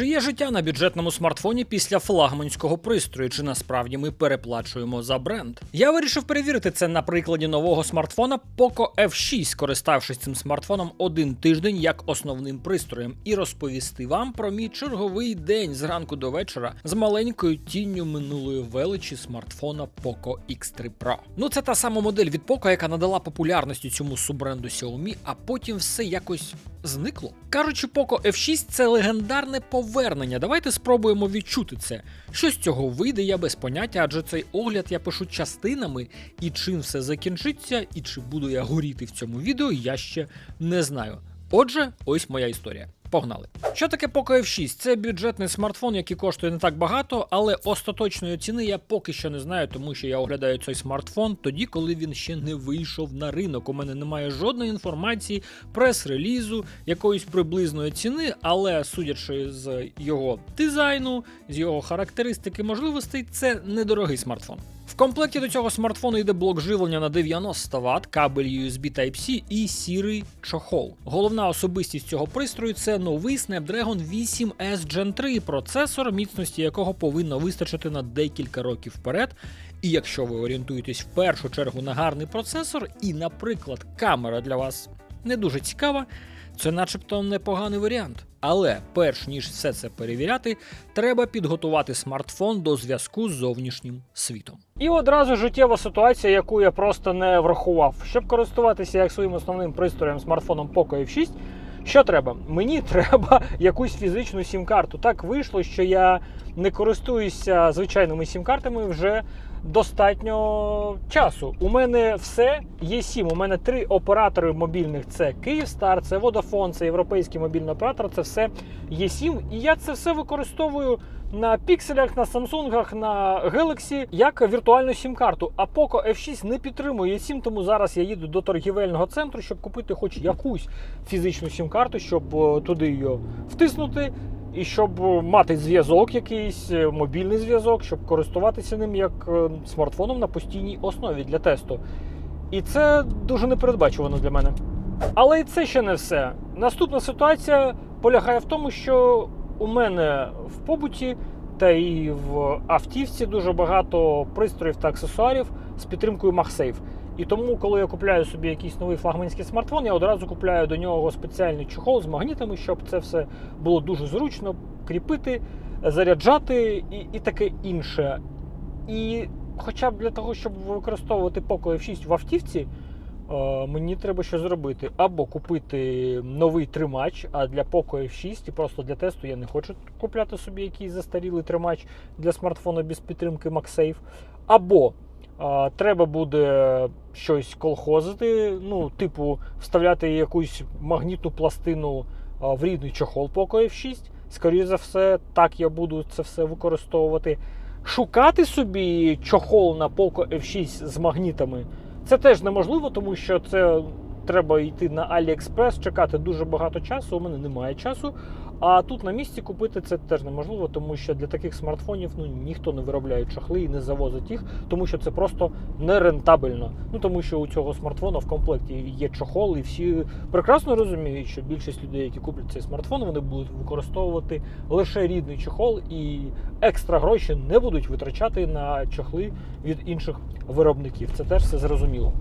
Чи є життя на бюджетному смартфоні після флагманського пристрою? Чи насправді ми переплачуємо за бренд? Я вирішив перевірити це на прикладі нового смартфона Poco F6, користавшись цим смартфоном один тиждень як основним пристроєм, і розповісти вам про мій черговий день зранку до вечора з маленькою тінню минулої величі смартфона Poco X3 Pro. Ну це та сама модель від Poco, яка надала популярності цьому суббренду Xiaomi, а потім все якось зникло. Кажучи, Poco F6 це легендарне повернення. Давайте спробуємо відчути це. Що з цього вийде, я без поняття, адже цей огляд я пишу частинами, і чим все закінчиться, і чи буду я горіти в цьому відео, я ще не знаю. Отже, ось моя історія. Погнали. Що таке Poco F6? Це бюджетний смартфон, який коштує не так багато, але остаточної ціни я поки що не знаю, тому що я оглядаю цей смартфон тоді, коли він ще не вийшов на ринок. У мене немає жодної інформації, прес-релізу, якоїсь приблизної ціни, але судячи з його дизайну, з його характеристики можливостей, це недорогий смартфон. В комплекті до цього смартфону йде блок живлення на 90 Вт, кабель USB Type-C і сірий чохол. Головна особистість цього пристрою це новий Snapdragon 8S Gen 3, процесор, міцності якого повинно вистачити на декілька років вперед. І якщо ви орієнтуєтесь в першу чергу на гарний процесор, і, наприклад, камера для вас не дуже цікава, це начебто непоганий варіант. Але перш ніж все це перевіряти, треба підготувати смартфон до зв'язку з зовнішнім світом. І одразу життєва ситуація, яку я просто не врахував. Щоб користуватися як своїм основним пристроєм смартфоном Poco F6, що треба? Мені треба якусь фізичну сім-карту. Так вийшло, що я не користуюся звичайними сім-картами вже достатньо часу. У мене все є сім. У мене три оператори мобільних: це Київстар, це Vodafone, це європейський мобільний оператор. Це все є сім. І я це все використовую на пікселях, на Samsung, на Galaxy як віртуальну сім-карту. А Poco F6 не підтримує сім, тому зараз я їду до торгівельного центру, щоб купити хоч якусь фізичну сім-карту, щоб е, туди її втиснути. І щоб мати зв'язок, якийсь е, мобільний зв'язок, щоб користуватися ним як е, смартфоном на постійній основі для тесту. І це дуже непередбачувано для мене. Але і це ще не все. Наступна ситуація полягає в тому, що у мене в побуті та і в автівці дуже багато пристроїв та аксесуарів з підтримкою MagSafe. І тому, коли я купляю собі якийсь новий флагманський смартфон, я одразу купляю до нього спеціальний чохол з магнітами, щоб це все було дуже зручно кріпити, заряджати і, і таке інше. І хоча б для того, щоб використовувати Poco F6 в автівці, е, мені треба що зробити. Або купити новий тримач, а для Poco F6 і просто для тесту я не хочу купляти собі якийсь застарілий тримач для смартфону без підтримки MagSafe. Або треба буде щось колхозити, ну, типу, вставляти якусь магнітну пластину в рідний чохол Poco F6. Скоріше за все, так я буду це все використовувати. Шукати собі чохол на Poco F6 з магнітами це теж неможливо, тому що це треба йти на AliExpress, чекати дуже багато часу. У мене немає часу. А тут на місці купити це теж неможливо, тому що для таких смартфонів ну ніхто не виробляє чохли і не завозить їх, тому що це просто нерентабельно. Ну тому що у цього смартфона в комплекті є чохол, і всі прекрасно розуміють, що більшість людей, які куплять цей смартфон, вони будуть використовувати лише рідний чохол і екстра гроші не будуть витрачати на чохли від інших виробників. Це теж все зрозуміло.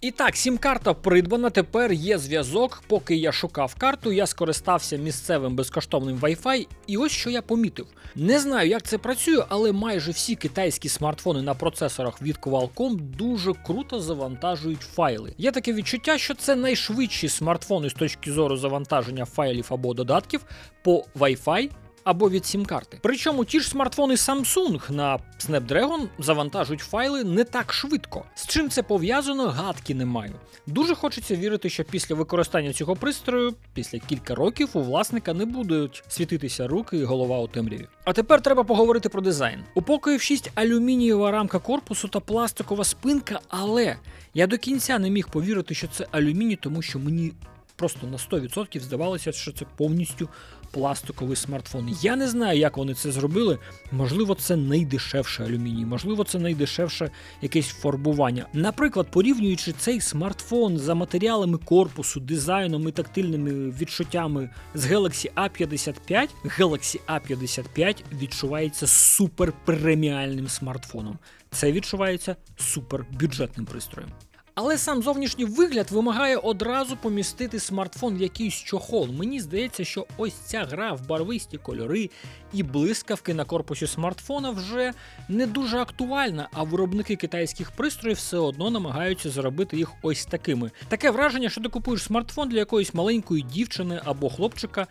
І так, сім-карта придбана. Тепер є зв'язок. Поки я шукав карту, я скористався місцевим безкоштовним Wi-Fi. І ось що я помітив. Не знаю, як це працює, але майже всі китайські смартфони на процесорах від Qualcomm дуже круто завантажують файли. Є таке відчуття, що це найшвидші смартфони з точки зору завантаження файлів або додатків по Wi-Fi або від сім-карти. Причому ті ж смартфони Samsung на Snapdragon завантажують файли не так швидко. З чим це пов'язано, гадки не маю. Дуже хочеться вірити, що після використання цього пристрою, після кілька років, у власника не будуть світитися руки і голова у темряві. А тепер треба поговорити про дизайн. У Poco F6 алюмінієва рамка корпусу та пластикова спинка, але я до кінця не міг повірити, що це алюміній, тому що мені просто на 100% здавалося, що це повністю пластиковий смартфон. Я не знаю, як вони це зробили. Можливо, це найдешевше алюміній, можливо, це найдешевше якесь фарбування. Наприклад, порівнюючи цей смартфон за матеріалами корпусу, дизайном і тактильними відчуттями з Galaxy A55, Galaxy A55 відчувається супер преміальним смартфоном. Це відчувається супер бюджетним пристроєм. Але сам зовнішній вигляд вимагає одразу помістити смартфон в якийсь чохол. Мені здається, що ось ця гра в барвисті кольори і блискавки на корпусі смартфона вже не дуже актуальна, а виробники китайських пристроїв все одно намагаються зробити їх ось такими. Таке враження, що ти купуєш смартфон для якоїсь маленької дівчини або хлопчика.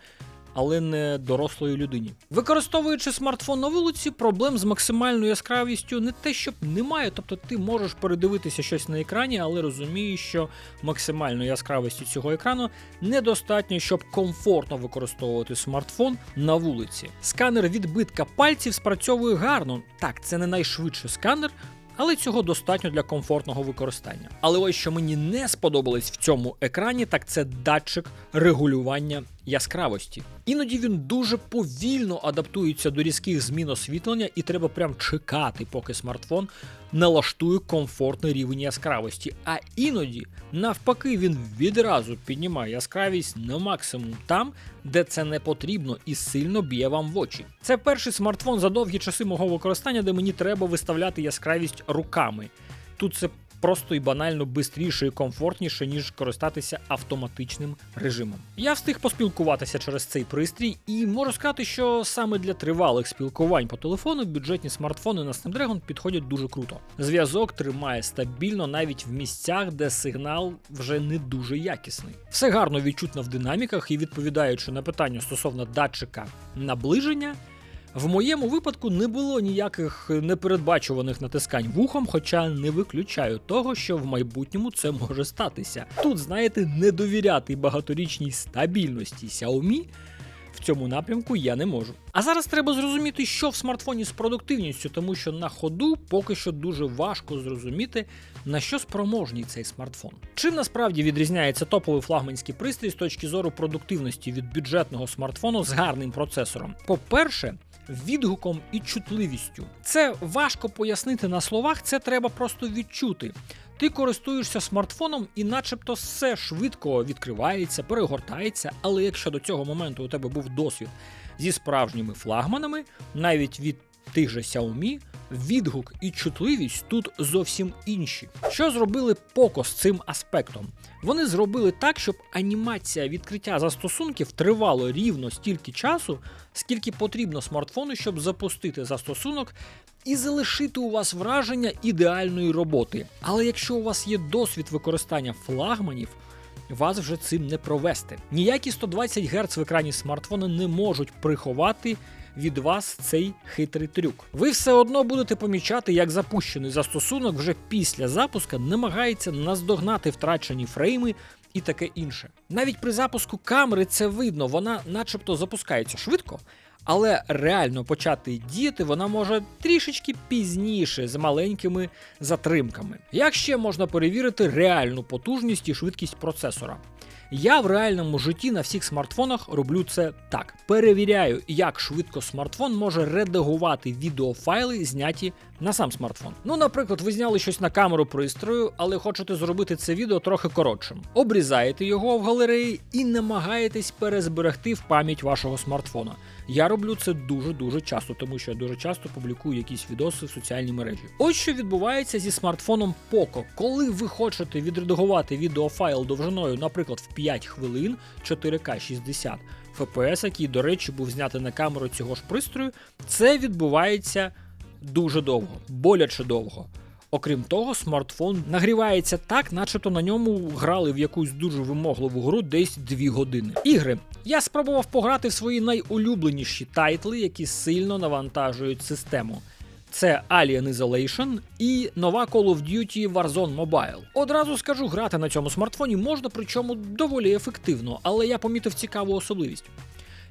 Але не дорослої людині. Використовуючи смартфон на вулиці, проблем з максимальною яскравістю не те, щоб немає. Тобто ти можеш передивитися щось на екрані, але розумієш, що максимальної яскравості цього екрану недостатньо, щоб комфортно використовувати смартфон на вулиці. Сканер відбитка пальців спрацьовує гарно. Так, це не найшвидший сканер. Але цього достатньо для комфортного використання. Але ось що мені не сподобалось в цьому екрані, так це датчик регулювання яскравості. Іноді він дуже повільно адаптується до різких змін освітлення, і треба прям чекати, поки смартфон налаштує комфортний рівень яскравості. А іноді, навпаки, він відразу піднімає яскравість на максимум там, де це не потрібно і сильно б'є вам в очі. Це перший смартфон за довгі часи мого використання, де мені треба виставляти яскравість руками. Тут це просто і банально бистріше і комфортніше, ніж користатися автоматичним режимом. Я встиг поспілкуватися через цей пристрій, і можу сказати, що саме для тривалих спілкувань по телефону бюджетні смартфони на Snapdragon підходять дуже круто. Зв'язок тримає стабільно навіть в місцях, де сигнал вже не дуже якісний. Все гарно відчутно в динаміках і відповідаючи на питання стосовно датчика наближення. В моєму випадку не було ніяких непередбачуваних натискань вухом, хоча не виключаю того, що в майбутньому це може статися. Тут, знаєте, не довіряти багаторічній стабільності Xiaomi в цьому напрямку я не можу. А зараз треба зрозуміти, що в смартфоні з продуктивністю, тому що на ходу поки що дуже важко зрозуміти, на що спроможний цей смартфон. Чим насправді відрізняється топовий флагманський пристрій з точки зору продуктивності від бюджетного смартфону з гарним процесором? По-перше, відгуком і чутливістю. Це важко пояснити на словах, це треба просто відчути. Ти користуєшся смартфоном, і начебто все швидко відкривається, перегортається, але якщо до цього моменту у тебе був досвід зі справжніми флагманами, навіть від тих же Xiaomi, відгук і чутливість тут зовсім інші. Що зробили Poco з цим аспектом? Вони зробили так, щоб анімація відкриття застосунків тривало рівно стільки часу, скільки потрібно смартфону, щоб запустити застосунок і залишити у вас враження ідеальної роботи. Але якщо у вас є досвід використання флагманів, вас вже цим не провести. Ніякі 120 Гц в екрані смартфона не можуть приховати від вас цей хитрий трюк. Ви все одно будете помічати, як запущений застосунок вже після запуска намагається наздогнати втрачені фрейми. І таке інше. Навіть при запуску камери це видно, вона начебто запускається швидко, але реально почати діяти вона може трішечки пізніше з маленькими затримками. Як ще можна перевірити реальну потужність і швидкість процесора? Я в реальному житті на всіх смартфонах роблю це так: перевіряю, як швидко смартфон може редагувати відеофайли, зняті на сам смартфон. Ну, наприклад, ви зняли щось на камеру пристрою, але хочете зробити це відео трохи коротшим. Обрізаєте його в галереї і намагаєтесь перезберегти в пам'ять вашого смартфона. Я роблю це дуже-дуже часто, тому що я дуже часто публікую якісь відоси в соціальній мережі. Ось що відбувається зі смартфоном Poco. Коли ви хочете відредагувати відеофайл довжиною, наприклад, в 5 хвилин 4К 60 FPS, який, до речі, був знятий на камеру цього ж пристрою, це відбувається дуже довго, боляче довго. Окрім того, смартфон нагрівається так, начебто на ньому грали в якусь дуже вимогливу гру десь 2 години. Ігри. Я спробував пограти в свої найулюбленіші тайтли, які сильно навантажують систему. Це Alien Isolation і нова Call of Duty Warzone Mobile. Одразу скажу, грати на цьому смартфоні можна, причому доволі ефективно, але я помітив цікаву особливість.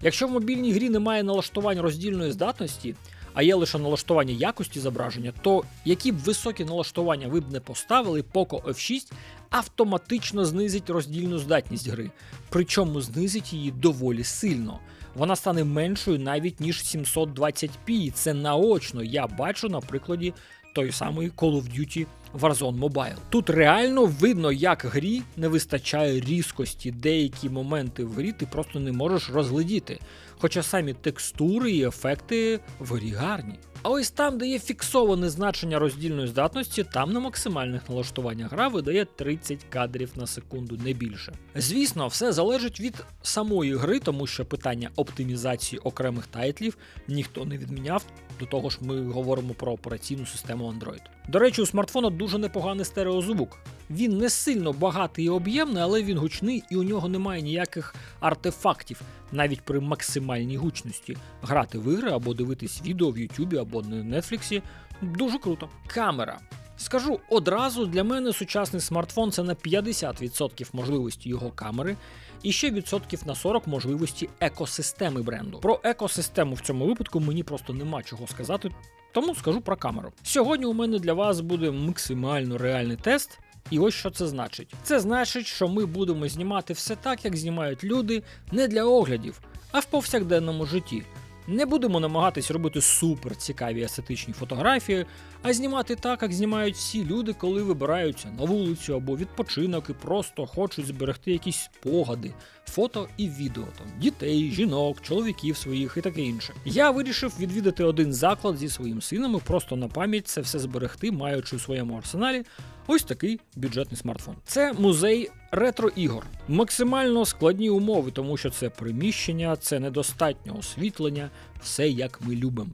Якщо в мобільній грі немає налаштувань роздільної здатності, а є лише налаштування якості зображення, то які б високі налаштування ви б не поставили, Poco F6 автоматично знизить роздільну здатність гри, причому знизить її доволі сильно. Вона стане меншою навіть ніж 720p. і Це наочно. Я бачу на прикладі тої самої Call of Duty Warzone Mobile. Тут реально видно, як грі не вистачає різкості. Деякі моменти в грі ти просто не можеш розглядіти. Хоча самі текстури і ефекти в гарні. А ось там, де є фіксоване значення роздільної здатності, там на максимальних налаштуваннях гра видає 30 кадрів на секунду, не більше. Звісно, все залежить від самої гри, тому що питання оптимізації окремих тайтлів ніхто не відміняв. До того ж, ми говоримо про операційну систему Android. До речі, у смартфона дуже непоганий стереозвук. Він не сильно багатий і об'ємний, але він гучний і у нього немає ніяких артефактів, навіть при максимальній гучності. Грати в ігри або дивитись відео в Ютубі або на Нетфліксі дуже круто. Камера. Скажу одразу, для мене сучасний смартфон це на 50% можливості його камери, і ще відсотків на 40 можливості екосистеми бренду. Про екосистему в цьому випадку мені просто нема чого сказати, тому скажу про камеру. Сьогодні у мене для вас буде максимально реальний тест. І ось що це значить. Це значить, що ми будемо знімати все так, як знімають люди, не для оглядів, а в повсякденному житті. Не будемо намагатись робити супер цікаві естетичні фотографії, а знімати так, як знімають всі люди, коли вибираються на вулицю або відпочинок і просто хочуть зберегти якісь спогади, фото і відео там дітей, жінок, чоловіків своїх і таке інше. Я вирішив відвідати один заклад зі своїм сином і просто на пам'ять це все зберегти, маючи у своєму арсеналі ось такий бюджетний смартфон. Це музей ретро-ігор. Максимально складні умови, тому що це приміщення, це недостатньо освітлення, все як ми любимо.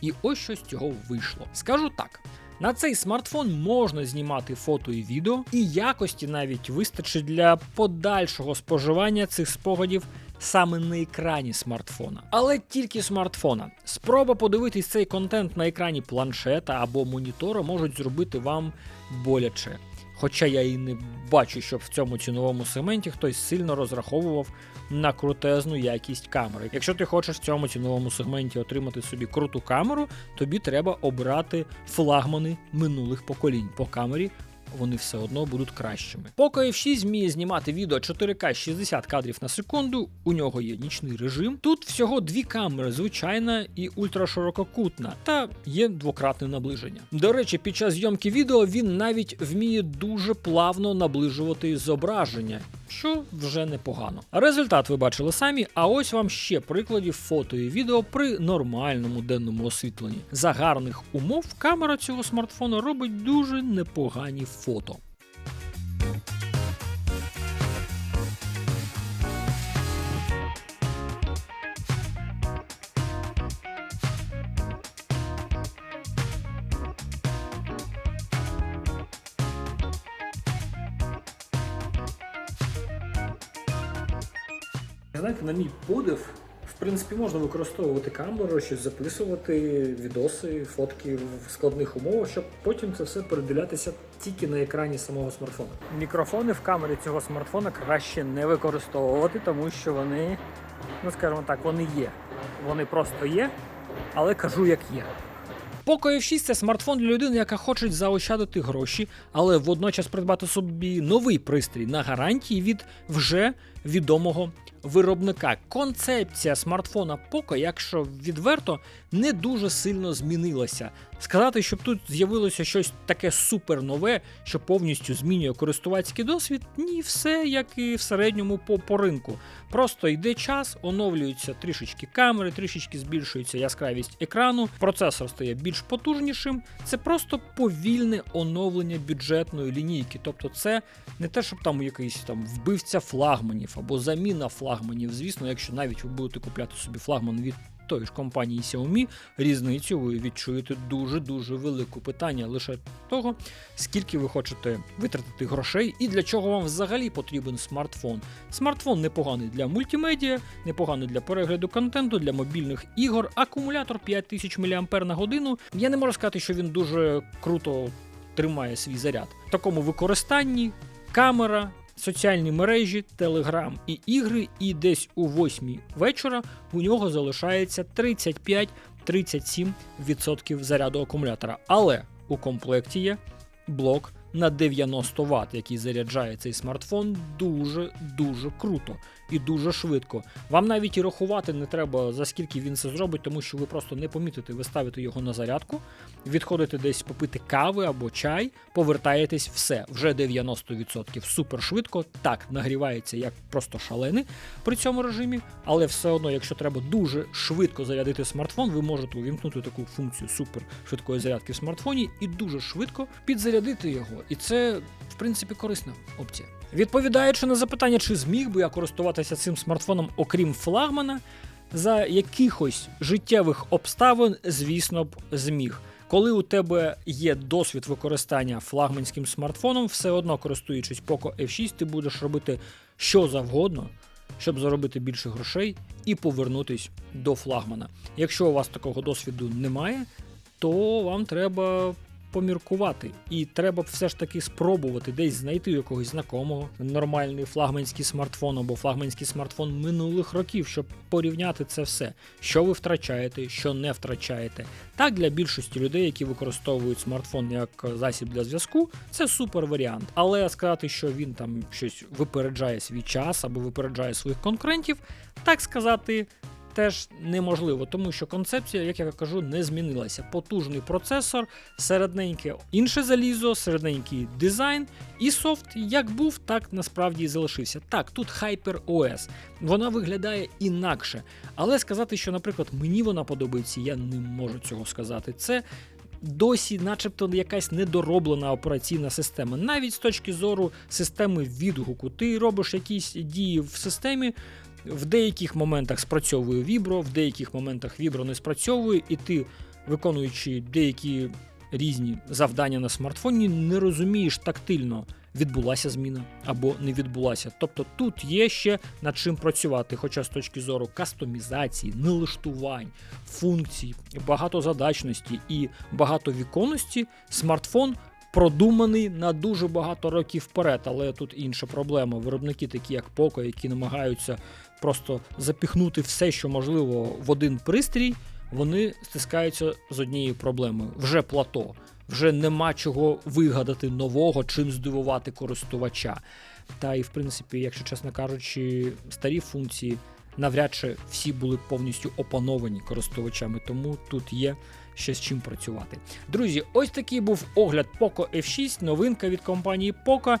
І ось що з цього вийшло. Скажу так. На цей смартфон можна знімати фото і відео, і якості навіть вистачить для подальшого споживання цих спогадів саме на екрані смартфона. Але тільки смартфона. Спроба подивитись цей контент на екрані планшета або монітора можуть зробити вам боляче. Хоча я і не бачу, щоб в цьому ціновому сегменті хтось сильно розраховував на крутезну якість камери. Якщо ти хочеш в цьому ціновому сегменті отримати собі круту камеру, тобі треба обрати флагмани минулих поколінь по камері. Вони все одно будуть кращими. Поки F6 вміє знімати відео 4К 60 кадрів на секунду. У нього є нічний режим. Тут всього дві камери, звичайна і ультраширококутна, та є двократне наближення. До речі, під час зйомки відео він навіть вміє дуже плавно наближувати зображення, що вже непогано. Результат ви бачили самі, а ось вам ще прикладів фото і відео при нормальному денному освітленні. За гарних умов камера цього смартфона робить дуже непогані фото. Знаєте, на мій подив, в принципі, можна використовувати камеру, щось записувати, відоси, фотки в складних умовах, щоб потім це все передивлятися тільки на екрані самого смартфона. Мікрофони в камері цього смартфона краще не використовувати, тому що вони, ну скажімо так, вони є. Вони просто є, але кажу, як є. Poco F6 це смартфон для людини, яка хоче заощадити гроші, але водночас придбати собі новий пристрій на гарантії від вже відомого виробника. Концепція смартфона Poco, якщо відверто, не дуже сильно змінилася. Сказати, щоб тут з'явилося щось таке супер нове, що повністю змінює користувацький досвід, ні, все як і в середньому по, по ринку. Просто йде час, оновлюються трішечки камери, трішечки збільшується яскравість екрану, процесор стає більш потужнішим. Це просто повільне оновлення бюджетної лінійки. Тобто, це не те, щоб там якийсь там вбивця флагманів або заміна флагманів. Звісно, якщо навіть ви будете купляти собі флагман від тої ж компанії Xiaomi, різницю ви відчуєте дуже-дуже велику питання лише того, скільки ви хочете витратити грошей і для чого вам взагалі потрібен смартфон. Смартфон непоганий для мультимедіа, непоганий для перегляду контенту, для мобільних ігор, акумулятор 5000 мАч на годину. Я не можу сказати, що він дуже круто тримає свій заряд. В такому використанні камера, соціальні мережі, телеграм і ігри, і десь у 8 вечора у нього залишається 35-37% заряду акумулятора. Але у комплекті є блок на 90 Вт, який заряджає цей смартфон дуже дуже круто і дуже швидко. Вам навіть і рахувати не треба за скільки він це зробить, тому що ви просто не помітите, ви ставите його на зарядку, відходите десь попити кави або чай, повертаєтесь, все, вже 90%. Супер швидко. Так, нагрівається як просто шалений при цьому режимі, але все одно, якщо треба дуже швидко зарядити смартфон, ви можете увімкнути таку функцію супер швидкої зарядки в смартфоні і дуже швидко підзарядити його. І це, в принципі, корисна опція. Відповідаючи на запитання, чи зміг би я користуватися цим смартфоном, окрім флагмана, за якихось життєвих обставин, звісно б, зміг. Коли у тебе є досвід використання флагманським смартфоном, все одно користуючись Poco F6, ти будеш робити що завгодно, щоб заробити більше грошей і повернутись до флагмана. Якщо у вас такого досвіду немає, то вам треба поміркувати. І треба все ж таки спробувати десь знайти якогось знакомого нормальний флагманський смартфон або флагманський смартфон минулих років, щоб порівняти це все, що ви втрачаєте, що не втрачаєте. Так, для більшості людей, які використовують смартфон як засіб для зв'язку, це супер варіант. Але сказати, що він там щось випереджає свій час або випереджає своїх конкурентів, так сказати теж неможливо, тому що концепція, як я кажу, не змінилася. Потужний процесор, середненьке інше залізо, середненький дизайн і софт як був, так насправді і залишився. Так, тут HyperOS, вона виглядає інакше. Але сказати, що, наприклад, мені вона подобається, я не можу цього сказати. Це. Досі, начебто, якась недороблена операційна система. Навіть з точки зору системи відгуку, ти робиш якісь дії в системі, в деяких моментах спрацьовує вібро, в деяких моментах вібро не спрацьовує, і ти, виконуючи деякі різні завдання на смартфоні, не розумієш тактильно, відбулася зміна або не відбулася. Тобто тут є ще над чим працювати, хоча з точки зору кастомізації, налаштувань, функцій, багатозадачності і багатовіконності, смартфон. Продуманий на дуже багато років вперед, але тут інша проблема. Виробники, такі як Poco, які намагаються просто запіхнути все, що можливо, в один пристрій, вони стискаються з однією проблемою: вже плато, вже нема чого вигадати нового, чим здивувати користувача. Та і в принципі, якщо чесно кажучи, старі функції навряд чи всі були повністю опановані користувачами, тому тут є ще з чим працювати. Друзі, ось такий був огляд Poco F6, новинка від компанії Poco.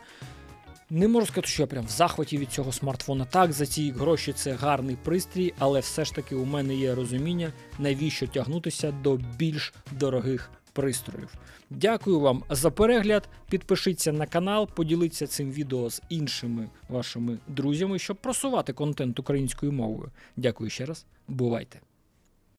Не можу сказати, що я прям в захваті від цього смартфона. Так, за ці гроші це гарний пристрій, але все ж таки у мене є розуміння, навіщо тягнутися до більш дорогих пристроїв. Дякую вам за перегляд. Підпишіться на канал, поділіться цим відео з іншими вашими друзями, щоб просувати контент українською мовою. Дякую ще раз. Бувайте!